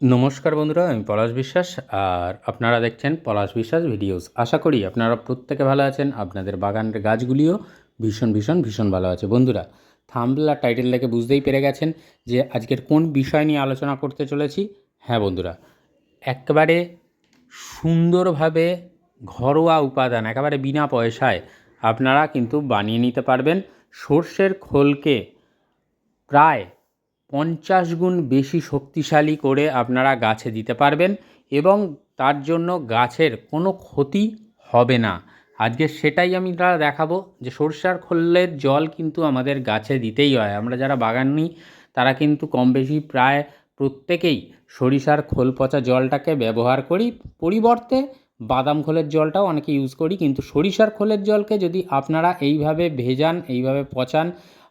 নমস্কার বন্ধুরা, আমি পলাশ বিশ্বাস আর আপনারা দেখছেন পলাশ বিশ্বাস ভিডিওস। আশা করি আপনারা প্রত্যেকে ভালো আছেন, আপনাদের বাগানের গাছগুলিও ভীষণ ভীষণ ভীষণ ভালো আছে। বন্ধুরা থাম্বলা টাইটেল দেখে বুঝতেই পেরে গেছেন যে আজকের কোন বিষয় নিয়ে আলোচনা করতে চলেছি। হ্যাঁ বন্ধুরা, একেবারে সুন্দরভাবে ঘরোয়া উপাদান, একেবারে বিনা পয়সায় আপনারা কিন্তু বানিয়ে নিতে পারবেন। সর্ষের খোলকে প্রায় পঞ্চাশ গুণ বেশি শক্তিশালী করে আপনারা গাছে দিতে পারবেন এবং তার জন্য গাছের কোনো ক্ষতি হবে না। আজকে সেটাই আমি তারা দেখাবো যে সরষার খোলের জল কিন্তু আমাদের গাছে দিতেই হয়। আমরা যারা বাগান নিই তারা কিন্তু কম বেশি প্রায় প্রত্যেকেই সরিষার খোল পচা জলটাকে ব্যবহার করি। পরিবর্তে বাদাম খোলের জলটাও অনেকে ইউজ করি, কিন্তু সরিষার খোলের জলকে যদি আপনারা এইভাবে ভেজান, এইভাবে পচান,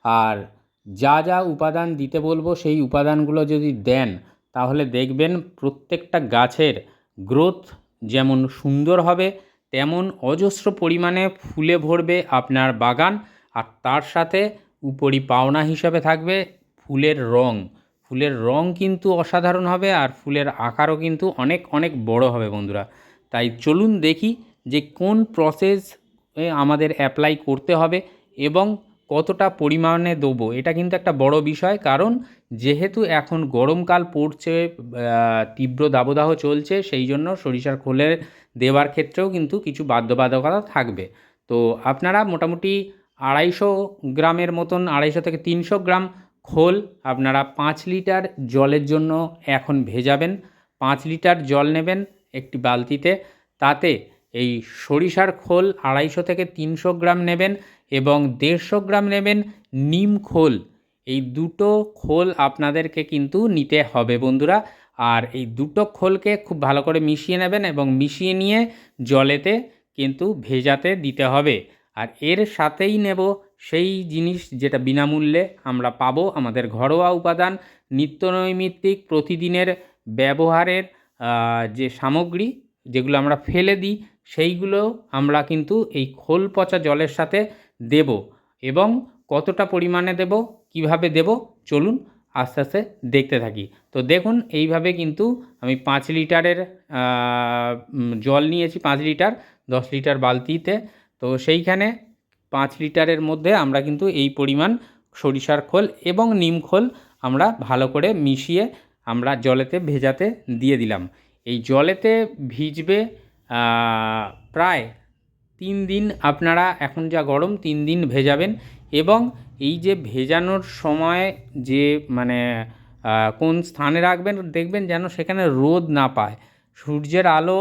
আর যা যা উপাদান দিতে বলব সেই উপাদানগুলো যদি দেন, তাহলে দেখবেন প্রত্যেকটা গাছের গ্রোথ যেমন সুন্দর হবে, তেমন অজস্র পরিমাণে ফুলে ভরবে আপনার বাগান আর তার সাথে উপরি পাওনা হিসাবে থাকবে ফুলের রং। ফুলের রং কিন্তু অসাধারণ হবে আর ফুলের আকারও কিন্তু অনেক অনেক বড় হবে বন্ধুরা। তাই চলুন দেখি যে কোন প্রসেস আমাদের অ্যাপ্লাই করতে হবে এবং কতটা পরিমাণে দেবো, এটা কিন্তু একটা বড় বিষয়। কারণ যেহেতু এখন গরমকাল পড়ছে তীব্র দাবদাহ চলছে, সেই জন্য সরিষার খোলের দেওয়ার ক্ষেত্রেও কিন্তু কিছু বাধ্যবাধকতা থাকবে। তো আপনারা মোটামুটি আড়াইশো গ্রামের মতন, আড়াইশো থেকে তিনশো গ্রাম খোল আপনারা পাঁচ লিটার জলের জন্য এখন ভেজাবেন। পাঁচ লিটার জল নেবেন একটি বালতিতে, তাতে এই সরিষার খোল আড়াইশো থেকে তিনশো গ্রাম নেবেন। এবং দেড়শো গ্রাম নেবেন নিম খোল। এই দুটো খোল আপনাদেরকে কিন্তু নিতে হবে বন্ধুরা। আর এই দুটো খোলকে খুব ভালো করে মিশিয়ে নেবেন এবং মিশিয়ে নিয়ে জলেতে কিন্তু ভেজাতে দিতে হবে। আর এর সাথেই নেব সেই জিনিস যেটা বিনামূল্যে আমরা পাবো আমাদের ঘরোয়া উপাদান নিত্যনৈমিত্তিক প্রতিদিনের ব্যবহারের যে সামগ্রী যেগুলো আমরা ফেলে দিই, সেইগুলো আমরা কিন্তু এই খোল পচা জলের সাথে দেব এবং কতটা পরিমাণে দেব, কীভাবে দেব, চলুন আস্তে আস্তে দেখতে থাকি। তো দেখুন, এইভাবে কিন্তু আমি পাঁচ লিটারের জল নিয়েছি, পাঁচ লিটার, দশ লিটার বালতিতে। তো সেইখানে পাঁচ লিটারের মধ্যে আমরা কিন্তু এই পরিমাণ সরিষার খোল এবং নিম খোল আমরা ভালো করে মিশিয়ে আমরা জলেতে ভেজাতে দিয়ে দিলাম। এই জলেতে ভিজবে প্রায় তিন দিন আপনারা এখন যা গরম, তিন দিন ভেজাবেন এবং এই যে ভেজানোর সময় যে মানে কোন স্থানে রাখবেন, দেখবেন যেন সেখানে রোদ না পায়। সূর্যের আলো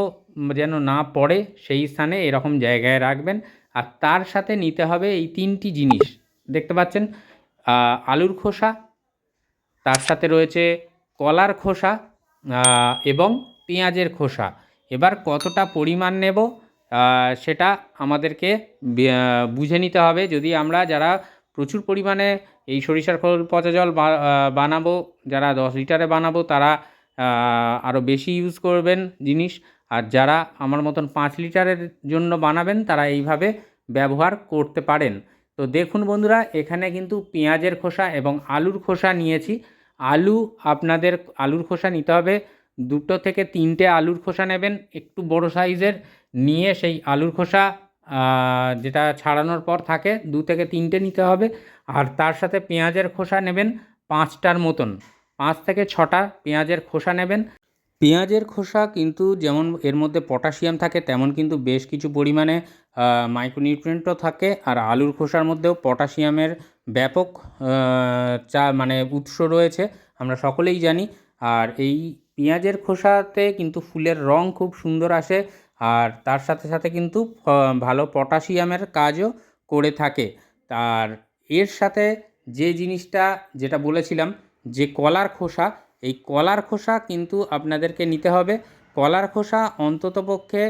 যেন না পড়ে, সেই স্থানে এরকম জায়গায় রাখবেন। আর তার সাথে নিতে হবে এই তিনটি জিনিস। দেখতে পাচ্ছেন আলুর খোসা, তার সাথে রয়েছে কলার খোসা এবং পেঁয়াজের খোসা। এবার কতটা পরিমাণ নেব? সেটা আমাদেরকে বুঝে নিতে হবে। যদি আমরা যারা প্রচুর পরিমাণে এই সরিষার খোল, পচা জল বানাবো, যারা দশ লিটারে বানাবো, তারা আরও বেশি ইউজ করবেন জিনিস। আর যারা আমার মতন পাঁচ লিটারের জন্য বানাবেন, তারা এইভাবে ব্যবহার করতে পারেন। তো দেখুন বন্ধুরা, এখানে কিন্তু পেঁয়াজের খোসা এবং আলুর খোসা নিয়েছি। আলু আপনাদের আলুর খোসা নিতে হবে। দুটো থেকে তিনটে আলুর খোসা নেবেন, একটু বড় সাইজের নিয়ে সেই আলুর খোসা যেটা ছাড়ানোর পর থাকে, দু থেকে তিনটে নিতে হবে। আর তার সাথে পেঁয়াজের খোসা নেবেন পাঁচটার মতন। পাঁচ থেকে ছটা পেঁয়াজের খোসা নেবেন। পেঁয়াজের খোসা কিন্তু যেমন এর মধ্যে পটাশিয়াম থাকে, তেমন কিন্তু বেশ কিছু পরিমাণে মাইক্রোনিউট্রিয়েন্টও থাকে। আর আলুর খোসার মধ্যেও পটাশিয়ামের ব্যাপক চা মানে উৎস রয়েছে, আমরা সকলেই জানি। আর এই পেঁয়াজের খোসাতে কিন্তু ফুলের রং খুব সুন্দর আসে। আর তার সাথে সাথে কিন্তু ভালো পটাশিয়ামের কাজও করে থাকে। আর এর সাথে যে জিনিসটা, যেটা বলেছিলাম, যে কলার খোসা, এই কলার খোসা কিন্তু আপনাদেরকে নিতে হবে। কলার খোসা অন্ততপক্ষে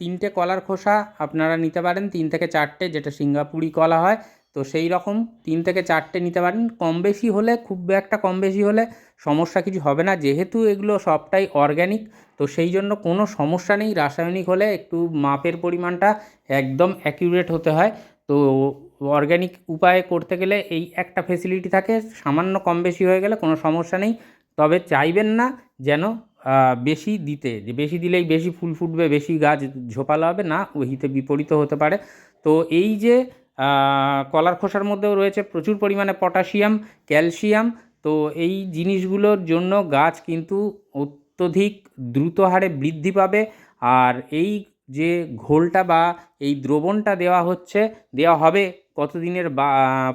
তিনটে কলার খোসা আপনারা নিতে পারেন, তিন থেকে চারটে, যেটা সিঙ্গাপুরি কলা হয়। তো সেই রকম তিন থেকে চারটে নিতে পারেন। কম বেশি হলে, খুব একটা কম বেশি হলে সমস্যা কিছু হবে না। যেহেতু এগুলো সবটাই অর্গ্যানিক তো সেই জন্য কোনো সমস্যা নেই। রাসায়নিক হলে একটু মাপের পরিমাণটা একদম অ্যাকিউরেট হতে হয়। তো অর্গ্যানিক উপায়ে করতে গেলে এই একটা ফেসিলিটি থাকে, সামান্য কম বেশি হয়ে গেলে কোনো সমস্যা নেই। তবে চাইবেন না যেন বেশি দিতে। যে বেশি দিলেই বেশি ফুল ফুটবে, বেশি গাছ ঝোপালো হবে, না ওহিতে বিপরীত হতে পারে। তো এই যে কলার খোসার মধ্যেও রয়েছে প্রচুর পরিমাণে পটাশিয়াম, ক্যালসিয়াম। তো এই জিনিসগুলোর জন্য গাছ কিন্তু অত্যধিক দ্রুত হারে বৃদ্ধি পাবে। আর এই যে ঘোলটা বা এই দ্রবণটা দেওয়া হচ্ছে, দেওয়া হবে কতদিনের বা,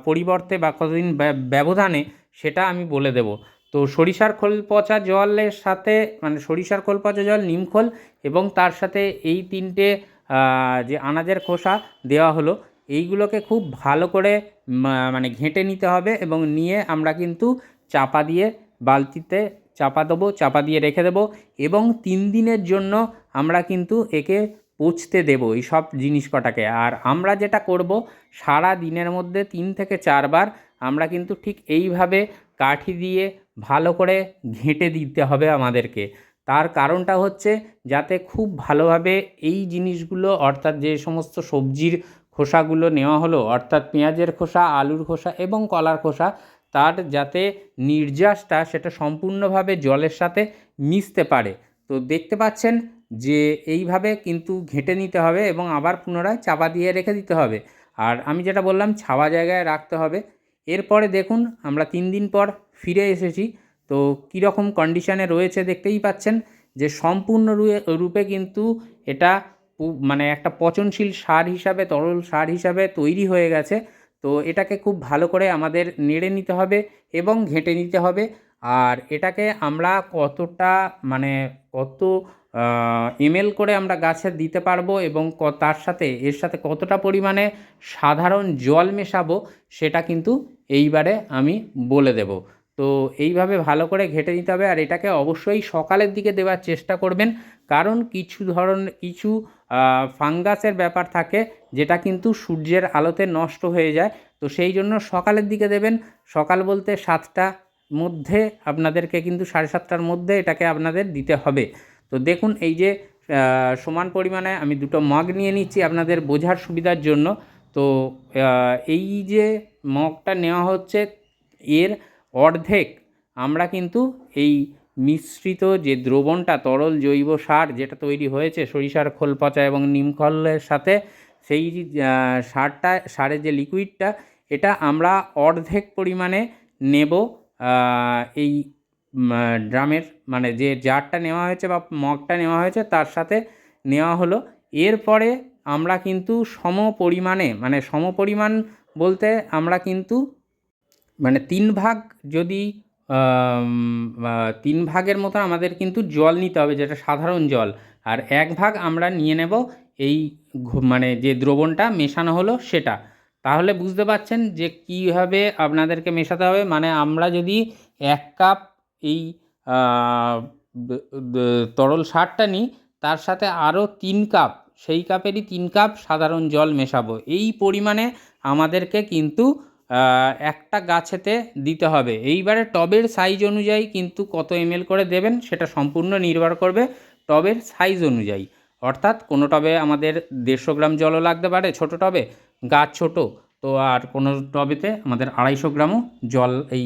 পরিবর্তে বা কতদিন ব্য- ব্যবধানে সেটা আমি বলে দেব। তো সরিষার খোল পচা জলের সাথে মানে সরিষার খোল পচা জল নিমখোল এবং তার সাথে এই তিনটে যে আনাজের খোসা দেওয়া হলো, এইগুলোকে খুব ভালো করে মানে ঘেঁটে নিতে হবে এবং নিয়ে আমরা কিন্তু চাপা দিয়ে বালতিতে চাপা দেবো, চাপা দিয়ে রেখে দেবো এবং তিন দিনের জন্য আমরা কিন্তু একে পচতে দেবো এই সব জিনিস কটাকে। আর আমরা যেটা করব, সারা দিনের মধ্যে তিন থেকে চারবার আমরা কিন্তু ঠিক এইভাবে কাঠি দিয়ে ভালো করে ঘেঁটে দিতে হবে আমাদেরকে। তার কারণটা হচ্ছে যাতে খুব ভালোভাবে এই জিনিসগুলো, অর্থাৎ যে সমস্ত সবজির খোসাগুলো নেওয়া হলো, অর্থাৎ পেঁয়াজের খোসা, আলুর খোসা এবং কলার খোসা তার যাতে নির্যাসটা সেটা সম্পূর্ণভাবে জলের সাথে মিশতে পারে। তো দেখতে পাচ্ছেন যে এইভাবে কিন্তু ঘেঁটে নিতে হবে এবং আবার পুনরায় চাপা দিয়ে রেখে দিতে হবে। আর আমি যেটা বললাম, ছাওয়া জায়গায় রাখতে হবে। এরপরে দেখুন, আমরা তিন দিন পর ফিরে এসেছি। তো কীরকম কন্ডিশানে রয়েছে দেখতেই পাচ্ছেন যে সম্পূর্ণ রূপে- কিন্তু এটা মানে একটা পচনশীল সার হিসাবে, তরল সার হিসাবে তৈরি হয়ে গেছে। তো এটাকে খুব ভালো করে আমাদের নেড়ে নিতে হবে এবং ঘেঁটে নিতে হবে। আর এটাকে আমরা কতটা মানে কত এমএল করে আমরা গাছে দিতে পারব এবং তার সাথে, এর সাথে কতটা পরিমাণে সাধারণ জল মেশাবো সেটা কিন্তু এইবারে আমি বলে দেব। তো এইভাবে ভালো করে ঘেঁটে নিতে হবে। আর এটাকে অবশ্যই সকালের দিকে দেওয়ার চেষ্টা করবেন। কারণ কিছু ধরন, কিছু ফাঙ্গাসের ব্যাপার থাকে, যেটা কিন্তু সূর্যের আলোতে নষ্ট হয়ে যায়। তো সেই জন্য সকালের দিকে দেবেন, সকাল বলতে সাতটা মধ্যে আপনাদেরকে কিন্তু সাড়ে সাতটার মধ্যে এটাকে আপনাদের দিতে হবে। তো দেখুন, এই যে সমান পরিমাণে আমি দুটো মগ নিয়ে নিচ্ছি আপনাদের বোঝার সুবিধার জন্য। তো এই যে মগটা নেওয়া হচ্ছে, এর অর্ধেক আমরা কিন্তু এই মিশ্রিত যে দ্রবণটা, তরল জৈব সার যেটা তৈরি হয়েছে, সরিষার খোল পচা এবং নিমখলের সাথে, সেই সারটা, সারের যে লিকুইডটা, এটা আমরা অর্ধেক পরিমাণে নেব এই ড্রামের মানে যে জারটা নেওয়া হয়েছে বা মগটা নেওয়া হয়েছে, তার সাথে নেওয়া হলো। এরপরে আমরা কিন্তু সম পরিমাণে মানে সম পরিমাণ বলতে আমরা কিন্তু মানে তিন ভাগ যদি তিন ভাগের মতো আমাদের কিন্তু জল নিতে হবে, যেটা সাধারণ জল। আর এক ভাগ আমরা নিয়ে নেব এই মানে যে দ্রবণটা মেশানো হলো সেটা। তাহলে বুঝতে পারছেন যে কীভাবে আপনাদেরকে মেশাতে হবে? মানে আমরা যদি এক কাপ এই তরল সারটা নিই, তার সাথে আরও তিন কাপ, সেই কাপেরই তিন কাপ সাধারণ জল মেশাবো। এই পরিমাণে আমাদেরকে কিন্তু একটা গাছেতে দিতে হবে। এইবারে টবের সাইজ অনুযায়ী কিন্তু কত এমএল করে দেবেন সেটা সম্পূর্ণ নির্ভর করবে টবের সাইজ অনুযায়ী। অর্থাৎ কোনো টবে আমাদের দেড়শো গ্রাম জলও লাগতে পারে ছোট টবে, গাছ ছোট, তো আর কোনো টবেতে আমাদের আড়াইশো গ্রামও জল এই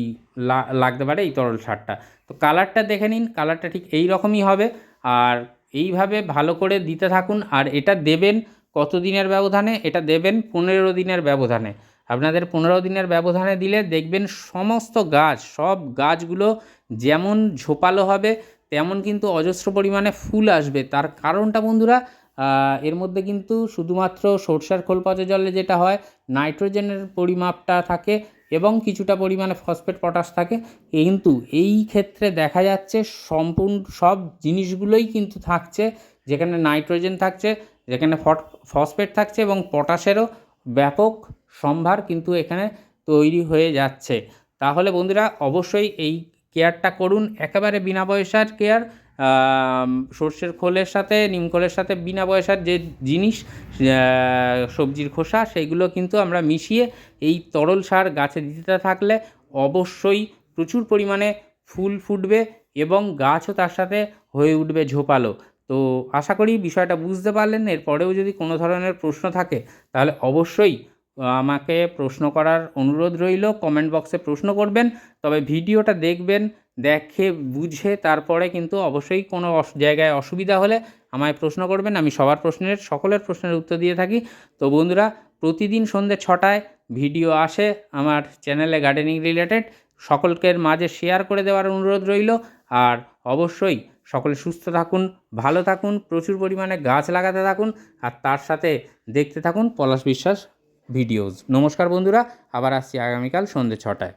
লাগতে পারে এই তরল সারটা। তো কালারটা দেখে নিন কালারটা ঠিক এই রকমই হবে। আর এইভাবে ভালো করে দিতে থাকুন, আর এটা দেবেন কত দিনের ব্যবধানে? এটা দেবেন পনেরো দিনের ব্যবধানে। আপনাদের পনেরো দিনের ব্যবধানে দিলে দেখবেন সমস্ত গাছ, সব গাছগুলো যেমন ঝোপালো হবে, তেমন কিন্তু অজস্র পরিমাণে ফুল আসবে। তার কারণটা বন্ধুরা এর মধ্যে কিন্তু শুধুমাত্র সরষার খোল পচা জলে যেটা হয়, নাইট্রোজেনের পরিমাপটা থাকে এবং কিছুটা পরিমাণে ফসফেট, পটাশ থাকে। কিন্তু এই ক্ষেত্রে দেখা যাচ্ছে সম্পূর্ণ সব জিনিসগুলোই কিন্তু থাকছে, যেখানে নাইট্রোজেন থাকছে, যেখানে ফট, ফসফেট থাকছে এবং পটাশেরও ব্যাপক সম্ভার কিন্তু এখানে তৈরি হয়ে যাচ্ছে। তাহলে বন্ধুরা অবশ্যই এই কেয়ারটা করুন। একেবারে বিনা পয়সার কেয়ার সর্ষের খোলের সাথে নিমখোলের সাথে বিনা পয়সার যে জিনিস সবজির খোসা সেইগুলো কিন্তু আমরা মিশিয়ে এই তরল সার গাছে দিতে থাকলে অবশ্যই প্রচুর পরিমাণে ফুল ফুটবে এবং গাছও তার সাথে হয়ে উঠবে ঝোপালো। তো আশা করি বিষয়টা বুঝতে পারলেন। এরপরেও যদি কোনো ধরনের প্রশ্ন থাকে, তাহলে অবশ্যই আমাকে প্রশ্ন করার অনুরোধ রইল কমেন্ট বক্সে প্রশ্ন করবেন, তবে ভিডিওটা দেখবেন, দেখে বুঝে তারপরে কিন্তু অবশ্যই কোনো জায়গায় অসুবিধা হলে আমায় প্রশ্ন করবেন, আমি সবার প্রশ্নের, সকলের প্রশ্নের উত্তর দিয়ে থাকি। তো বন্ধুরা, প্রতিদিন সন্ধ্যে ছটায় ভিডিও আসে আমার চ্যানেলে গার্ডেনিং রিলেটেড সকলকে মাঝে শেয়ার করে দেওয়ার অনুরোধ রইল, আর অবশ্যই সকলে সুস্থ থাকুন, ভালো থাকুন, প্রচুর পরিমাণে গাছ লাগাতে থাকুন, আর তার সাথে দেখতে থাকুন পলাশ বিশ্বাস ভিডিওস। নমস্কার বন্ধুরা আবার আসছি আগামীকাল সন্ধ্যে ছটায়।